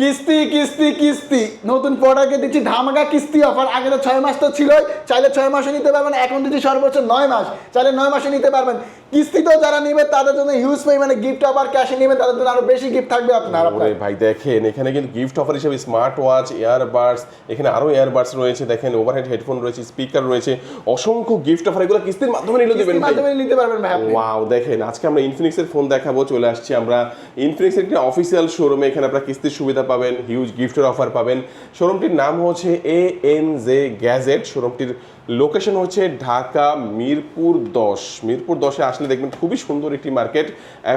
কিস্তি কিস্তি কিস্তি। নতুন প্রোডাক্টে দিচ্ছি ধামাকা কিস্তি অফার আগে তো ছয় মাস তো ছিলই, চাইলে ছয় মাসে নিতে পারবেন, এখন দিচ্ছি সর্বোচ্চ নয় মাস। চাইলে নয় মাসে নিতে পারবেন। কিস্তি তো যারা নেবে তাদের জন্য হিউজ পরিমাণে গিফট অফার ক্যাশে নেবেন তাদের জন্য আরও বেশি গিফট থাকবে আপনার ভাই দেখেন এখানে কিন্তু গিফট অফার হিসেবে স্মার্ট ওয়াচ ইয়ারবাডস এখানে আরও ইয়ারবাডস রয়েছে দেখেন ওভারহেড হেডফোন রয়েছে স্পিকার রয়েছে অসংখ্য গিফট অফার এগুলো কিস্তির মাধ্যমে নিলে দিবেন ভাই। মাধ্যমে নিতে পারবেন ভাই আপনি। ওয়াও দেখেন আজকে আমরা ইনফিনিক্সের ফোন দেখাবো চলে আসছি আমরা। ইনফিনিক্সের একটি অফিসিয়াল শোরুমে এখানে আপনারা কিস্তির সুবিধা পাবেন হিউজ গিফটের অফার পাবেন। শোরুমটির নাম হচ্ছে এ এন জে গ্যাজেট শোরুমটির লোকেশন হচ্ছে ঢাকা মিরপুর দশ। মিরপুর দশে আসলে দেখবেন খুবই সুন্দর একটি market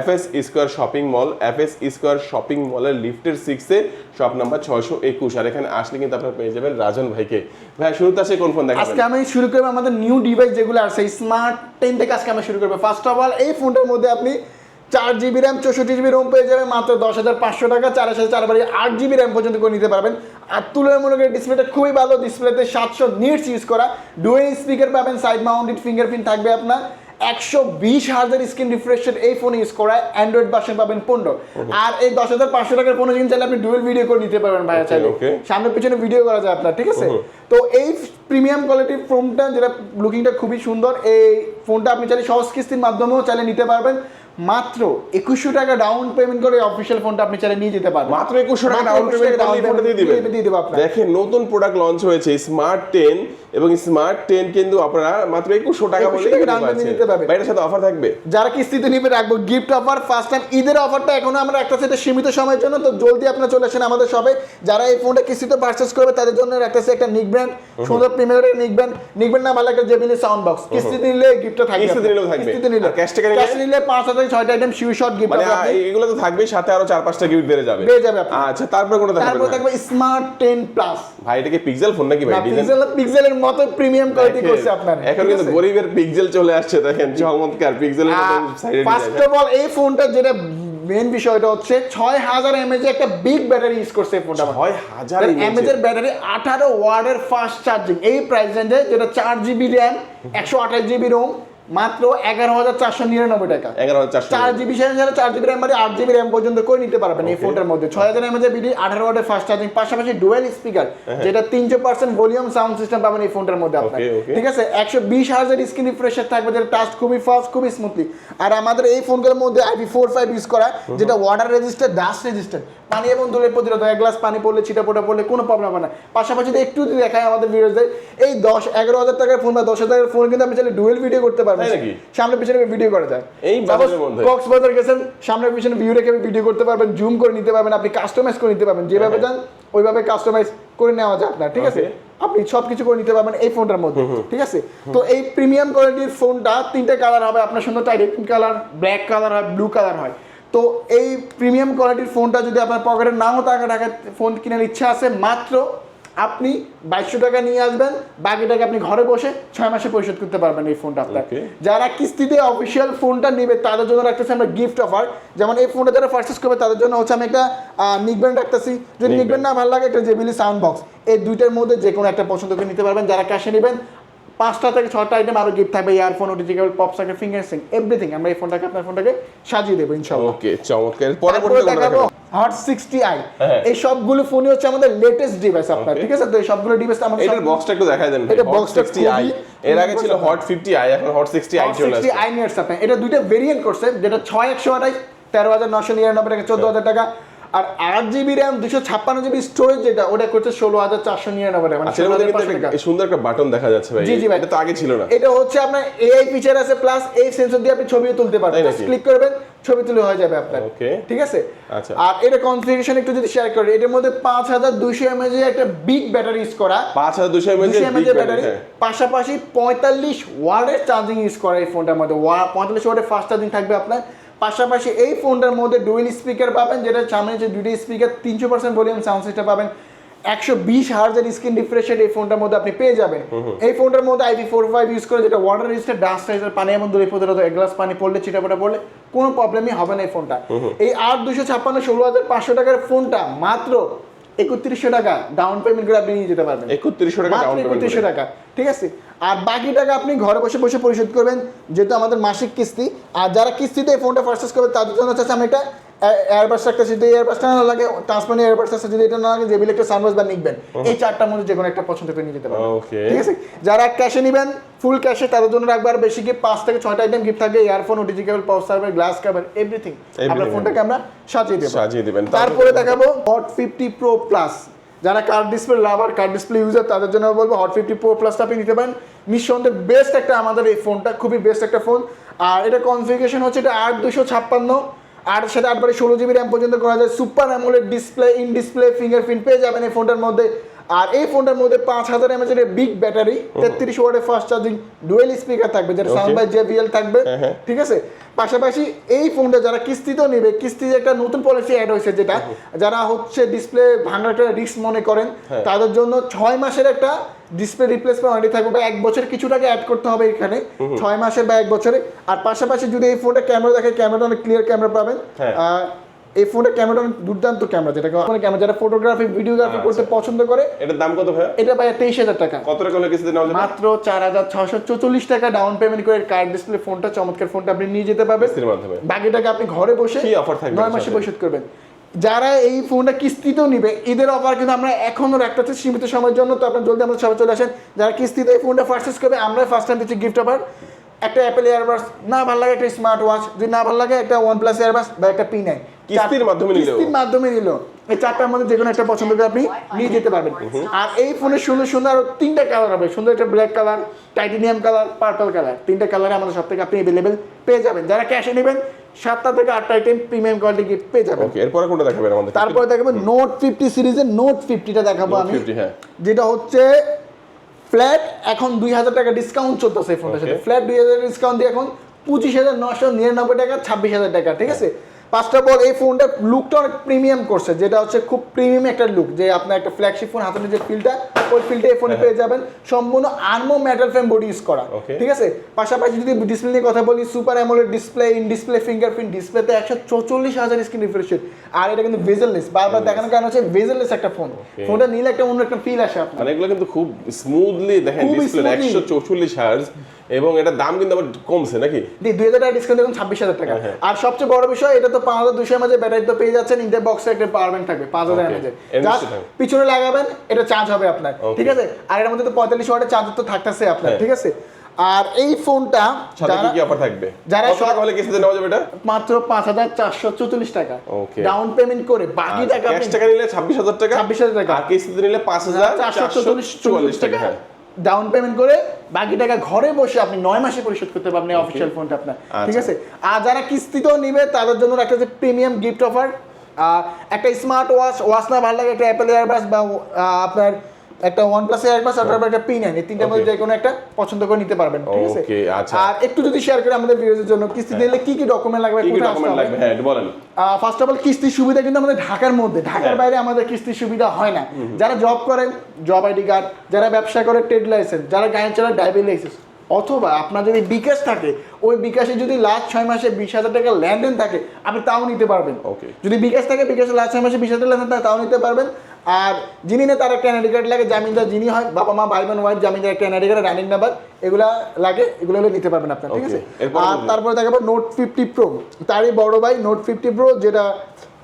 F S square shopping mall F S square shopping মলের লিফটের সিক্সে শপ নাম্বার ছয়শো একুশ। আর এখানে আসলে কিন্তু আপনারা পেয়ে যাবেন রাজন ভাইকে। ভাই শুরুতে আসে কোন ফোন দেখাবেন? আজকে আমি শুরু করব আমাদের নিউ ডিভাইস যেগুলো আছে স্মার্ট টেন থেকে আজকে আমি শুরু করব। ফার্স্ট অফ অল এই ফোনটার মধ্যে আপনি চার জিবি র্যাম চৌষট্টি জিবি রোম পেয়ে যাবেন, মাত্র দশ হাজার পাঁচশো টাকা। চার হাজার চার বাড়ি আট জিবি র্যাম পর্যন্ত করে নিতে পারবেন। আর তুলনামূলক ডিসপ্লেটা খুবই ভালো। ডিসপ্লেতে সাতশো নিটস ইউজ করা। ডুয়েল স্পিকার পাবেন সাইড মাউন্টেড ফিঙ্গারপ্রিন্ট থাকবে আপনার। একশো বিশ হাজার স্ক্রিন এই ফোন ইউজ করা অ্যান্ড্রয়েড ভার্সন পাবেন পনেরো। আর এই দশ হাজার পাঁচশো টাকার ফোনে কিন্তু চাইলে আপনি ডুয়েল ভিডিও করে নিতে পারবেন ভাইয়া চাইলে. সামনে পিছনে ভিডিও করা যায় আপনার ঠিক আছে? তো এই প্রিমিয়াম কোয়ালিটির ফোনটা যেটা লুকিংটা খুবই সুন্দর এই ফোনটা আপনি চাইলে সহজ কিস্তির মাধ্যমেও চাইলে নিতে পারবেন। মাত্র একুশশো টাকা ডাউন পেমেন্ট করে অফিসিয়াল ফোনটা আপনি চাইলে নিয়ে যেতে পারবেন। মাত্র একুশশো টাকা ডাউন পেমেন্ট ফোনটা দিয়ে দিবেন দিয়ে দেবো আপনার দেখেন নতুন প্রোডাক্ট লঞ্চ হয়েছে স্মার্ট টেন এবং স্মার্ট টেন কিন্তু আপনারা মাত্র একুশশো টাকা বলে down payment দিতে পারবেন। এটার সাথে অফার থাকবে? যারা কিস্তিতে নিবে রাখব। গিফট অফার ফার্স্ট টাইম ঈদের অফারটা এখনও আমরা একটা সেটা সীমিত সময়ের জন্য তো জলদি আপনারা চলে আসেন আমাদের সবে যারা এই ফোনটা কিস্তিতে পারচেস করবে তাদের জন্য রাখতেছে একটা নিক ব্র্যান্ড সুন্দর প্রিমিয়ারের নিক ব্র্যান্ড নিক ব্র্যান্ড না ভালো একটা জেবিলি সাউন্ড বক্স কিস্তিতে নিলে গিফটটা থাকবে কিস্তিতে নিলেও থাকবে। কিস্তিতে নিলে। cash টাকা নিলে? ক্যাশ নিলে পাঁচ হাজার ছয়টা আইটেম শিউ শট গিফট মানে এগুলো তো থাকবেই সাথে আরও চার পাঁচটা গিফট বেড়ে যাবে। বেড়ে যাবে। আচ্ছা তারপরে কোনো তারপর দেখাবেন থাকবে স্মার্ট টেন প্লাস ভাই এটা কি পিক্সেল ফোন নাকি ভাই? পিক্সেল পিক্সেলের মতো প্রিমিয়াম কোয়ালিটি করছে আপনার। এখন কিন্তু গরিবের পিক্সেল চলে আসছে দেখেন চমৎকার পিক্সেলের মতো সাইডে ফার্স্ট অফ অল এই ফোনটা যেটা মেন বিষয়টা হচ্ছে ছয় হাজার এমএজ একটা বিগ ব্যাটারি ইউজ করছে এই ফোনটা ছয় হাজার এমএজ এর ব্যাটারি আঠারো ওয়ার্ডের ফাস্ট চার্জিং এই প্রাইস রেঞ্জে যেটা চার জিবি র্যাম একশো আঠাশ জিবি রোম মাত্র এগারো হাজার চারশো নিরানব্বই টাকা। এগারো হাজার চার জিবি সেভেন চার জিবি র্যাম মানে আট জিবি র্যাম পর্যন্ত করে নিতে পারবেন এই ফোনটার মধ্যে। ছয় হাজার এমএজ বিডি আঠারো ওয়াটের ফাস্ট চার্জিং পাশাপাশি ডুয়েল স্পিকার যেটা তিনশো পার্সেন্ট ভলিউম সাউন্ড সিস্টেম পাবেন এই ফোনটার মধ্যে আপনার. ঠিক আছে? একশো বিশ হাজার স্ক্রিন রিফ্রেশার থাকবে যেটা টাচ খুবই ফাস্ট খুবই স্মুথলি আর আমাদের এই ফোনগুলোর মধ্যে আইপি ফোর ফাইভ ইউজ করা যেটা ওয়াটার রেজিস্টার ডাস্ট রেজিস্টার পানি এবং ধুলের প্রতিরোধ এক গ্লাস পানি পড়লে ছিটা পোটা পড়লে কোনো প্রবলেম হবে না। পাশাপাশি যদি একটু যদি দেখায় আমাদের ভিডিওতে এই দশ এগারো হাজার টাকার ফোন বা দশ হাজার ফোন কিন্তু আপনি চাইলে ডুয়েল ভিডিও করতে পারবেন তাই সামনে পিছনে ভিডিও করা যায়। এই কক্সবাজার গেছেন সামনে পিছনে ভিউ রেখে ভিডিও করতে পারবেন জুম করে নিতে পারবেন আপনি কাস্টমাইজ করে নিতে পারবেন। যেভাবে হ্যাঁ। চান ওইভাবে কাস্টমাইজ করে নেওয়া যায় আপনার ঠিক আছে? আপনি সব কিছু করে নিতে পারবেন এই ফোনটার মধ্যে ঠিক আছে? তো এই প্রিমিয়াম কোয়ালিটির ফোনটা তিনটে কালার হবে। আপনার সুন্দর টাইটেন কালার ব্ল্যাক কালার হয় ব্লু কালার হয়। তো এই প্রিমিয়াম কোয়ালিটির ফোনটা যদি আপনার পকেটে নাও টাকা টাকা ফোন কেনার ইচ্ছা আছে। মাত্র আপনি বাইশশো টাকা নিয়ে আসবেন বাকি টাকা আপনি ঘরে বসে ছয় মাসে পরিশোধ করতে পারবেন এই ফোনটা আপনার। Okay. যারা কিস্তিতে অফিসিয়াল ফোনটা নেবে তাদের জন্য রাখতেছি আমরা গিফট অফার যেমন এই ফোনটা যারা পারচেস করবে তাদের জন্য হচ্ছে আমি একটা নিকব্যান্ড রাখতেছি। যদি। নিকব্যান্ড না ভালো লাগে একটা জেবিলি সাউন্ড বক্স এই দুইটার মধ্যে যে কোনো একটা পছন্দ করে নিতে পারবেন। যারা ক্যাশে নেবেন পাঁচটা থেকে ছটা আইটেম আরও গিফট থাকবে earphone OTG cable pop socket finger Singh everything আমরা এই ফোনটাকে আপনার ফোনটাকে সাজিয়ে দেবো ইনশাআল্লাহ। ওকে চমৎকার। পরবর্তী দেখাবো হট সিক্সটি আই। এই সবগুলো ফোনই হচ্ছে আমাদের লেটেস্ট ডিভাইস আপনার ঠিক আছে? তো এই সবগুলো ডিভাইস আমাদের এটার বক্সটা একটু দেখাই দেন এটা boxটা 60 আই এর আগে ছিল হট 50 আই এখন হট 60 আই চলে আসছে। আই নিয়ার্স আপনার। এটা দুইটা ভেরিয়েন্ট করছে যেটা ছয় একশো আঠাশ তেরো হাজার নশো নিরানব্বই টাকা চোদ্দ হাজার টাকা আর আট জিবি র্যাম দুশো ছাপ্পান্ন জিবি স্টোরেজ যেটা ওটা করছে ষোলো হাজার চারশো নিরানব্বই মানে আচ্ছা এর মধ্যে কিন্তু 16,500 টাকা। একটা সুন্দর একটা বাটন দেখা যাচ্ছে ভাই জি, জি ভাই। এটা তো আগে ছিল না। এটা হচ্ছে আপনার এআই ফিচার আছে প্লাস এই সেন্সর দিয়ে আপনি ছবিও তুলতে পারবেন। ক্লিক করবেন ছবি তুলে হয়ে যাবে আপনার। ঠিক আছে? আচ্ছা। আর এটা কনফিগারেশন একটু যদি শেয়ার এটার মধ্যে পাঁচ হাজার দুইশো এমএজ একটা বিগ ব্যাটারি ইউজ করা। 5200 mAh দুশো এমএজ ব্যাটারি। পাশাপাশি পঁয়তাল্লিশ ওয়ার্ডের চার্জিং ইউজ করা এই ফোনটার মধ্যে। পঁয়তাল্লিশ ওয়ার্ডের ফাস্ট চার্জিং থাকবে আপনার। পাশাপাশি এই ফোনটার মধ্যে ডুয়েল স্পিকার পাবেন যেটা সামনে যে দুটি স্পিকার তিনশো পার্সেন্ট ভলিউম সাউন্ড সিস্টেম পাবেন। একশো বিশ হার্জের স্ক্রিন রিফ্রেশের এই ফোনটার মধ্যে আপনি পেয়ে যাবেন। এই ফোনটার মধ্যে আইপি ফোর ফাইভ ইউজ করে যেটা ওয়াটার রেজিস্টার ডাস্ট রাইজার পানি এমন দূরে প্রতিরোধ এক গ্লাস পানি পড়লে চিটাপটা পড়লে কোনো প্রবলেমই হবে না এই ফোনটা। এই আট দুশো ছাপ্পান্ন ষোলো হাজার পাঁচশো টাকার ফোনটা মাত্র একত্রিশশো টাকা ডাউন পেমেন্ট করে আপনি নিয়ে যেতে পারবেন। 3100 টাকা 3100 টাকা। ঠিক আছে? আর বাকি টাকা আপনি ঘরে বসে বসে পরিশোধ করবেন যেহেতু আমাদের মাসিক কিস্তি। আর যারা কিস্তিতে ফোনটা পারচেস করবে তাদের জন্য হচ্ছে আমি একটা এয়ারবাস একটা যদি এয়ারবাসটা না লাগে ট্রান্সপারেন্ট এয়ারবাস আছে যদি এটা না লাগে জেবিল একটা সানবাস বা নিকবেন এই চারটার মধ্যে যে কোনো একটা পছন্দ করে নিয়ে যেতে পারেন ঠিক আছে? যারা ক্যাশে নেবেন ফুল ক্যাশে তাদের জন্য রাখবে। আর বেশি গিফট পাঁচ থেকে ছয়টা আইটেম গিফট থাকবে earphone OTG cable power server glass cover everything আপনার. ফোনটাকে আমরা সাজিয়ে দেবো। সাজিয়ে দিবেন। তারপরে দেখাবো হট ফিফটি প্রো প্লাস যারা curve display lover curve display user তাদের জন্য বলব হট ফিফটি প্রো প্লাসটা আপনি নিতে পারেন। নিঃসন্দেহে বেস্ট একটা আমাদের এই ফোনটা খুবই বেস্ট একটা ফোন আর এটা কনফিগারেশন হচ্ছে এটা আট দুশো ছাপ্পান্ন। আর সাথে আটবারে ষোলো জিবি র্যাম পর্যন্ত করা যায়। Super AMOLED display in display fingerprint পেয়ে যাবেন এই ফোনটার মধ্যে। আর এই ফোনটার মধ্যে পাঁচ হাজার এমএচ এর বিগ ব্যাটারি তেত্রিশ ওয়াটের ফাস্ট চার্জিং ডুয়েল স্পিকার থাকবে যেটা সাউন্ড বাই জেবিএল থাকবে হ্যাঁ, হ্যাঁ। ঠিক আছে? পাশাপাশি এই ফোনটা যারা কিস্তিতেও নেবে কিস্তিতে একটা নতুন পলিসি অ্যাড হয়েছে যেটা যারা হচ্ছে ডিসপ্লে ভাঙার একটা রিস্ক মনে করেন হ্যাঁ। তাদের জন্য ছয় মাসের একটা ডিসপ্লে রিপ্লেসমেন্ট ওয়ারেন্টি থাকবে বা এক বছর কিছু টাকা অ্যাড করতে হবে এখানে ছয় মাসের বা এক বছরে। আর পাশাপাশি যদি এই ফোনটা ক্যামেরা দেখে ক্যামেরাটা অনেক ক্লিয়ার ক্যামেরা পাবেন। এই ফোনের ক্যামেরাটা অনেক দুর্দান্ত ক্যামেরা যেটা মানে ক্যামেরা যারা ফটোগ্রাফি ভিডিওগ্রাফি করতে পছন্দ করে এটার দাম কত ভাইয়া? এটা ভাই তেইশ হাজার টাকা। কত টাকা হলে কিস্তিতে নেওয়া মাত্র চার হাজার ছশো চৌচল্লিশ টাকা ডাউন পেমেন্ট করে কার্ড ডিসপ্লে ফোনটা চমৎকার ফোনটা আপনি নিয়ে যেতে পারবেন। বাকি টাকা আপনি ঘরে বসে কি offer থাকবে নয় মাসে? পরিশোধ করবেন। যারা এই ফোনটা কিস্তিতেও নিবে ঈদের অফার কিন্তু আমরা এখনও একটা রাখতে সীমিত সময়ের জন্য। তো আপনার জলদি আমাদের সবাই চলে আসেন। যারা কিস্তিতে এই ফোনটা পারচেস করবে আমরা ফার্স্ট টাইম দিচ্ছি গিফট অফার একটা অ্যাপেল এয়ারবাস না ভালো লাগে একটা স্মার্ট ওয়াচ যদি না ভালো লাগে একটা ওয়ান প্লাস এয়ারবাস বা একটা পি নাই কিস্তির মাধ্যমে নিলেও? কিস্তির মাধ্যমে নিল এই চারটার মধ্যে যে কোনো একটা পছন্দ করে আপনি নিয়ে যেতে পারবেন। আর এই ফোনের সুন্দর সুন্দর আরও তিনটা কালার হবে। সুন্দর একটা black colour titanium colour purple colour তিনটা কালারে আমাদের সব থেকে আপনি অ্যাভেলেবেল পেয়ে যাবেন। যারা ক্যাশে নেবেন সাতটা থেকে আটটা আইটেম প্রিমিয়াম কোয়ালিটি গিফট পেয়ে যাবেন। ওকে এরপরে কোনটা দেখাবেন আমাদের? তারপরে দেখাবো নোট ফিফটি সিরিজের নোট ফিফটিটা দেখাবো আমি। হ্যাঁ। যেটা হচ্ছে ফ্ল্যাট এখন দুই হাজার টাকা ডিসকাউন্ট চলতেছে এই ফোনটার সাথে। ফ্ল্যাট দুই হাজার ডিসকাউন্ট দিয়ে এখন পঁচিশ হাজার নশো নিরানব্বই টাকা ছাব্বিশ হাজার টাকা ঠিক আছে? পাঁচটা বল এই ফোনটার লুকটা অনেক প্রিমিয়াম করছে যেটা হচ্ছে খুব প্রিমিয়াম একটা লুক যে আপনার একটা ফ্ল্যাগশিপ ফোন হাতে যে ফিলটা ওই ফিলটা এই ফোনে পেয়ে যাবেন। সম্পূর্ণ armour metal frame body use করা ঠিক আছে? পাশাপাশি যদি ডিসপ্লে নিয়ে কথা বলি super AMOLED display in display fingerprint ডিসপ্লেতে একশো চৌচল্লিশ হাজার স্ক্রিন রিফ্রেশ আর এটা কিন্তু ভেজেললেস বারবার দেখানোর কারণ হচ্ছে ভেজেললেস একটা ফোন ফোনটা নিলে একটা অন্য একটা ফিল আসে আপনার। মানে এগুলো কিন্তু খুব স্মুথলি দেখেন ডিসপ্লে একশো চৌচল্লিশ হার্জ এবং এটার দাম কিন্তু আবার কমছে নাকি? দুই হাজার টাকা ডিসকাউন্ট দেখুন ছাব্বিশ হাজার টাকা। হ্যাঁ, হ্যাঁ। আর সবচেয়ে বড় বিষয় এটা তো পাঁচ হাজার দুশো এমএজের ব্যাটারি তো পেয়ে যাচ্ছেন ইন্টার বক্সে একটা পাওয়ার ব্যাংক থাকবে পাঁচ হাজার. এমএজের। পিছনে লাগাবেন এটা চার্জ হবে আপনার ঠিক আছে আর এর মধ্যে তো পঁয়তাল্লিশ ওয়াটের চার্জার তো থাকতেছে আপনার হ্যাঁ। ঠিক আছে আর এই ফোনটা সাথে কি অফার থাকবে যারা টাকা হলে কিস্তিতে নেওয়া যাবে এটা মাত্র পাঁচ হাজার চারশো চৌচল্লিশ টাকা Okay. ডাউন পেমেন্ট করে বাকি টাকা ক্যাশ আপনি টাকা নিলে ছাব্বিশ হাজার টাকা 26,000 টাকা। আর কিস্তিতে নিলে পাঁচ হাজার চারশো চুয়াল্লিশ টাকা হ্যাঁ ডাউন পেমেন্ট করে বাকি টাকা ঘরে বসে আপনি নয় মাসে পরিশোধ করতে পারবেন অফিসিয়াল ফোনটা আপনার। ঠিক আচ্ছা। আছে? আর যারা কিস্তিতেও নিবে তাদের জন্য একটা যে প্রিমিয়াম গিফট অফার একটা স্মার্ট ওয়াচ ওয়াচ না ভালো লাগে একটা অ্যাপেল এয়ারবাস বা আপনার একটা ওয়ান প্লাস এয়ারবাস আর তারপর একটা পিন এই তিনটার মধ্যে যে কোনো একটা পছন্দ করে নিতে পারবেন ঠিক আছে? আচ্ছা। আর একটু যদি শেয়ার করে আমাদের ভিউয়ারদের জন্য কিস্তি দিলে কি কি ডকুমেন্ট লাগবে কি ডকুমেন্ট লাগবে? হ্যাঁ বলেন। ফার্স্ট অফ অল কিস্তির সুবিধা কিন্তু আমাদের ঢাকার মধ্যে। ঢাকার হ্যাঁ। বাইরে আমাদের কিস্তির সুবিধা হয় না। যারা জব করেন জব আইডি কার্ড যারা ব্যবসা করে ট্রেড লাইসেন্স যারা গাড়ি চালায় ড্রাইভিং লাইসেন্স অথবা আপনার যদি বিকাশ থাকে ওই বিকাশে যদি লাস্ট ছয় মাসে বিশ হাজার টাকা লেনদেন থাকে আপনি তাও নিতে পারবেন। Okay. যদি বিকাশ থাকে বিকাশে লাস্ট ছয় মাসে বিশ হাজার লেনদেন থাকে তাও নিতে পারবেন। আর যিনি নেই তার একটা এনআইডি কার্ড লাগে জামিনদার যিনি হয় বাবা মা ভাই বোন ওয়াইফ জামিনদার একটা এনআইডি কার্ড রানিং নাম্বার এগুলা লাগে এগুলো হলে নিতে পারবেন আপনার ঠিক আছে? আর তারপরে দেখাবো নোট ফিফটি প্রো তারই বড় ভাই নোট ফিফটি প্রো যেটা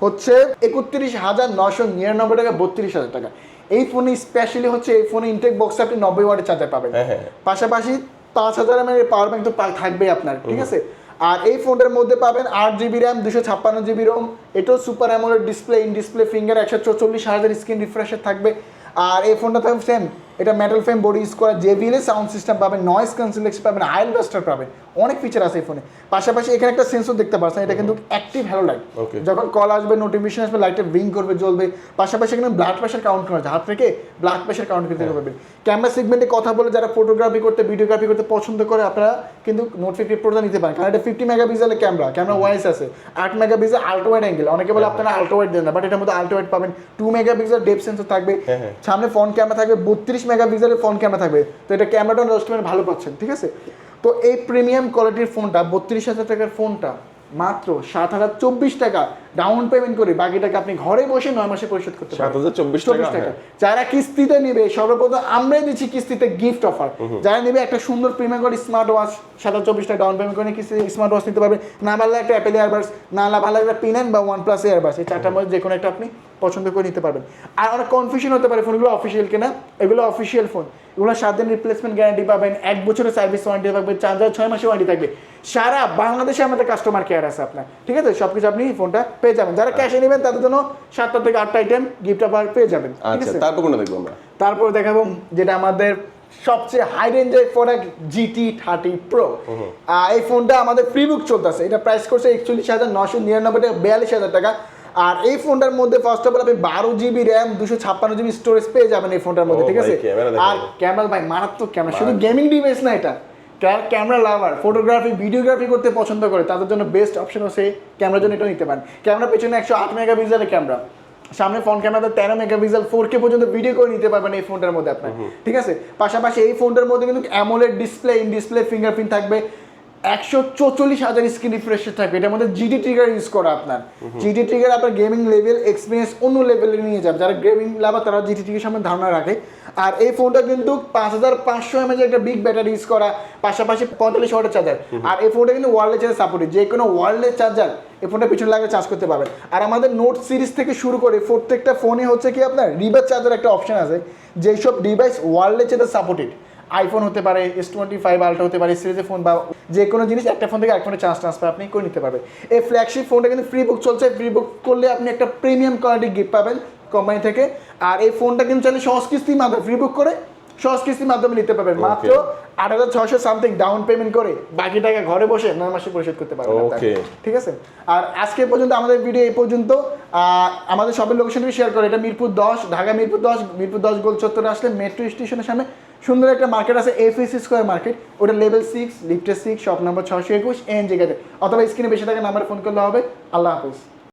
হচ্ছে একত্রিশ হাজার নশো নিরানব্বই টাকা বত্রিশ হাজার টাকা। এই ফোনে স্পেশালি হচ্ছে এই ফোনে ইনটেক বক্সে আপনি নব্বই ওয়াটের চার্জার পাবেন। হ্যাঁ, হ্যাঁ। পাশাপাশি পাঁচ হাজার এমএর পাওয়ার ব্যাংক তো থাকবেই আপনার ঠিক আছে? আর এই ফোনটার মধ্যে পাবেন আট জিবি র্যাম দুশো ছাপ্পান্ন জিবি রোম এটাও super AMOLED display in display finger একশো চৌচল্লিশ হাজার স্ক্রিন রিফ্রেশার থাকবে। আর এই ফোনটা থাকবে সেম এটা মেটাল ফ্রেম বডি ইউজ করা জেভিএল সাউন্ড সিস্টেম পাবেন নয়েস ক্যান্সেলেশন পাবেন আইল বাস্টার পাবেন। অনেক ফিচার আছে এই ফোনে পাশাপাশি এখানে একটা সেন্সর দেখতে পাচ্ছেন এটা কিন্তু অ্যাক্টিভ হ্যালো লাইট যখন কল আসবে নোটিফিকেশন আসবে লাইটে রিং করবে জ্বলবে। পাশাপাশি এখানে ব্লাড প্রেশার কাউন্ট করা যায় হাত থেকে ব্লাড প্রেশার কাউন্ট করতে পারবেন ক্যামেরা সেগমেন্টে কথা বলে যারা ফটোগ্রাফি করতে ভিডিওগ্রাফি করতে পছন্দ করে আপনারা কিন্তু নোট ফিফটি প্রোটা নিতে পারেন। কারণ এটা ফিফটি মেগা পিক্সেলের ক্যামেরা ক্যামেরা ওয়াইস আছে। আট mega pixel ultra wide angle অনেকে বলে আপনারা আল্ট্রা ওয়াইড দেন না বাট এটার মধ্যে আল্ট্রা ওয়াইড পাবেন। Two mega pixel depth sensor থাকবে। হ্যাঁ, হ্যাঁ। সামনে ফ্রন্ট ক্যামেরা থাকবে। বত্রিশ মেগা পিক্সেলের ফ্রন্ট ক্যামেরা থাকবে। তো এটা ক্যামেরাটা দশ ভালো পাচ্ছেন ঠিক আছে? তো এই প্রিমিয়াম কোয়ালিটির ফোনটা বত্রিশ হাজার টাকার ফোনটা মাত্র সাত হাজার চব্বিশ টাকা ডাউন পেমেন্ট করে বাকি টাকা আপনি ঘরে বসে নয় মাসে পরিশোধ করতে হাজার চব্বিশ টাকা হ্যাঁ। যারা কিস্তিতে নেবে সর্বপ্রথম আমরাই দিচ্ছি কিস্তিতে গিফট অফার যারা নেবে একটা সুন্দর প্রিমিয়াম করে স্মার্ট ওয়াচ সাত হাজার চব্বিশ টাকা ডাউন পেমেন্ট করে কিস্তি স্মার্ট ওয়াচ নিতে পারবে। না ভালো একটা অ্যাপেল এয়ারবাস না না ভালো একটা পিনান বা ওয়ান প্লাস এয়ারবাস এই চারটার মধ্যে যে কোনো একটা আপনি পছন্দ করে নিতে পারবেন। আর অনেক কনফিউশন হতে পারে ফোনগুলো অফিসিয়াল কিনা এগুলো অফিসিয়াল ফোন এগুলো সাত দিন রিপ্লেসমেন্ট গ্যারান্টি পাবেন এক বছরের সার্ভিস ওয়ারেন্টি থাকবে চার্জার ছয় মাসের ওয়ারেন্টি থাকবে। সারা বাংলাদেশে আমাদের কাস্টমার কেয়ার আছে আপনার। ঠিক আছে? সব কিছু আপনি ফোনটা পেয়ে যাবেন। যারা ক্যাশে নেবেন তাদের জন্য সাতটা থেকে আটটা আইটেম গিফট অফার পেয়ে যাবেন। আচ্ছা তারপর কোনটা দেখব আমরা? তারপর দেখাবো যেটা আমাদের সবচেয়ে হাই রেঞ্জের প্রোডাক্ট জিটি থার্টি প্রো এই ফোনটা আমাদের ফ্রি বুক চলতেছে। এটা প্রাইস করছে একচল্লিশ হাজার নশো নিরানব্বই টাকা বিয়াল্লিশ হাজার টাকা। আর এই ফোনটার মধ্যে ফার্স্ট অফ অল আপনি বারো জিবি র্যাম দুশো ছাপ্পান্ন জিবি স্টোরেজ পেয়ে যাবেন এই ফোনটার মধ্যে ঠিক আছে? আর ক্যামেরা ভাই মারাত্মক ক্যামেরা শুধু গেমিং ডিভাইস না এটা। ক্যামেরা লাভার ফটোগ্রাফি ভিডিওগ্রাফি করতে পছন্দ করে তাদের জন্য বেস্ট অপশন হচ্ছে ক্যামেরার জন্য এটা নিতে পারেন। ক্যামেরা পেছনে একশো আট মেগা পিক্সেলের ক্যামেরা সামনে ফোন ক্যামেরাতে তেরো মেগা পিক্সেল ফোর কে পর্যন্ত ভিডিও করে নিতে পারবেন এই ফোনটার মধ্যে আপনার ঠিক আছে? পাশাপাশি এই ফোনটার মধ্যে কিন্তু AMOLED display in display fingerprint থাকবে। একশো চৌচল্লিশ হাজার স্ক্রিন রিফ্রেশ থাকবে। এটার মধ্যে জিডি ট্রিগার ইউজ করা আপনার। জিডি ট্রিগার আপনার গেমিং লেভেল এক্সপিরিয়েন্স অন্য লেভেলে নিয়ে যাবে। যারা গেমিং লাভার তারা জিডি ট্রিগার সামনে ধারণা রাখে। আর এই ফোনটা কিন্তু পাঁচ হাজার পাঁচশো এমএজ একটা বিগ ব্যাটারি ইউজ করা পাশাপাশি পঁয়তাল্লিশ ওয়াটের চার্জার আর এই ফোনটা কিন্তু ওয়ারলেস চার্জার সাপোর্টেড যে কোনো ওয়ারলেস চার্জার এই ফোনটা পিছনে লাগিয়ে চার্জ করতে পারবেন। আর আমাদের নোট সিরিজ থেকে শুরু করে প্রত্যেকটা ফোনে হচ্ছে কি আপনার রিভার্স চার্জার একটা অপশন আছে যেসব device wireless charger supported iPhone হতে পারে এস টোয়েন্টি ফাইভ আলট্রা হতে পারে সিরিজের ফোন বা যে কোনো জিনিস একটা ফোন থেকে এক ফোনে চার্জ ট্রান্সফার আপনি করে নিতে পারবেন। এই ফ্ল্যাগশিপ ফোনটা কিন্তু ফ্রি বুক চলছে। ফ্রি বুক করলে আপনি একটা প্রিমিয়াম কোয়ালিটি গিফট পাবেন কোম্পানি থেকে। আর এই ফোনটা কিন্তু চাইলে সহজ কিস্তির মাধ্যমে ফ্রি বুক করে সহজ কিস্তির মাধ্যমে নিতে পারবেন। মাত্র আট হাজার ছশো সামথিং ডাউন পেমেন্ট করে বাকি টাকা ঘরে বসে নয় মাসে পরিশোধ করতে পারবেন। ঠিক আছে? আর আজকে পর্যন্ত আমাদের ভিডিও এই পর্যন্ত। আহ, আমাদের সবের লোকেশনটি শেয়ার করে। এটা মিরপুর দশ ঢাকা মিরপুর দশ মিরপুর দশ গোল চত্বরে আসলে মেট্রো স্টেশনের সামনে সুন্দর একটা মার্কেট আছে এফএসি স্কোয়ার মার্কেট ওটা লেভেল সিক্স লিফটে সিক্স শপ নাম্বার ছশো একুশ এন জায়গাতে অথবা স্ক্রিনে বেশি থাকে নাম্বার ফোন করলে হবে। আল্লাহ হাফিজ।